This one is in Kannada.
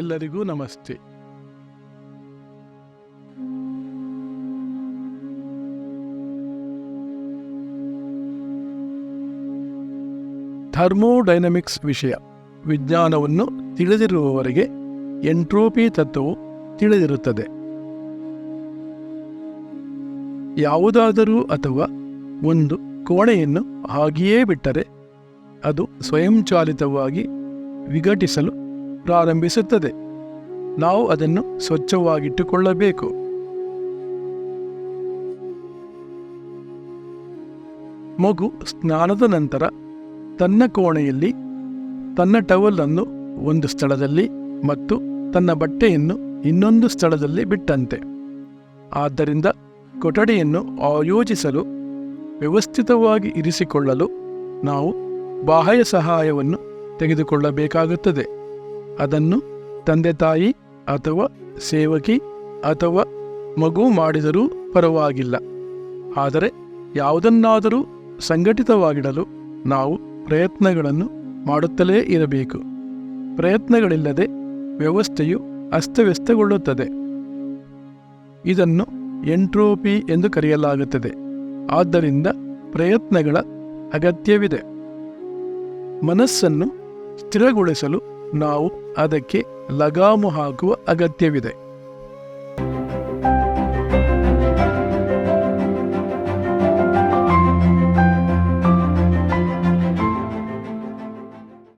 ಎಲ್ಲರಿಗೂ ನಮಸ್ತೆ. ಥರ್ಮೋಡೈನಮಿಕ್ಸ್ ವಿಷಯ. ವಿಜ್ಞಾನವನ್ನು ತಿಳಿದಿರುವವರೆಗೆ ಎಂಟ್ರೋಪಿ ತತ್ವವು ತಿಳಿದಿರುತ್ತದೆ. ಯಾವುದಾದರೂ ಅಥವಾ ಒಂದು ಕೋಣೆಯನ್ನು ಹಾಗೆಯೇ ಬಿಟ್ಟರೆ ಅದು ಸ್ವಯಂಚಾಲಿತವಾಗಿ ವಿಘಟಿಸಲು ಪ್ರಾರಂಭಿಸುತ್ತದೆ. ನಾವು ಅದನ್ನು ಸ್ವಚ್ಛವಾಗಿಟ್ಟುಕೊಳ್ಳಬೇಕು. ಮಗು ಸ್ನಾನದ ನಂತರ ತನ್ನ ಕೋಣೆಯಲ್ಲಿ ತನ್ನ ಟವಲನ್ನು ಒಂದು ಸ್ಥಳದಲ್ಲಿ ಮತ್ತು ತನ್ನ ಬಟ್ಟೆಯನ್ನು ಇನ್ನೊಂದು ಸ್ಥಳದಲ್ಲಿ ಬಿಟ್ಟಂತೆ. ಆದ್ದರಿಂದ ಕೊಠಡಿಯನ್ನು ಆಯೋಜಿಸಲು, ವ್ಯವಸ್ಥಿತವಾಗಿ ಇರಿಸಿಕೊಳ್ಳಲು ನಾವು ಬಾಹ್ಯ ಸಹಾಯವನ್ನು ತೆಗೆದುಕೊಳ್ಳಬೇಕಾಗುತ್ತದೆ. ಅದನ್ನು ತಂದೆ ತಾಯಿ ಅಥವಾ ಸೇವಕಿ ಅಥವಾ ಮಗು ಮಾಡಿದರೂ ಪರವಾಗಿಲ್ಲ. ಆದರೆ ಯಾವುದನ್ನಾದರೂ ಸಂಘಟಿತವಾಗಿಡಲು ನಾವು ಪ್ರಯತ್ನಗಳನ್ನು ಮಾಡುತ್ತಲೇ ಇರಬೇಕು. ಪ್ರಯತ್ನಗಳಿಲ್ಲದೆ ವ್ಯವಸ್ಥೆಯು ಅಸ್ತವ್ಯಸ್ತಗೊಳ್ಳುತ್ತದೆ. ಇದನ್ನು ಎಂಟ್ರೋಪಿ ಎಂದು ಕರೆಯಲಾಗುತ್ತದೆ. ಆದ್ದರಿಂದ ಪ್ರಯತ್ನಗಳ ಅಗತ್ಯವಿದೆ. ಮನಸ್ಸನ್ನು ಸ್ಥಿರಗೊಳಿಸಲು ನಾವು ಅದಕ್ಕೆ ಲಗಾಮು ಹಾಕುವ ಅಗತ್ಯವಿದೆ.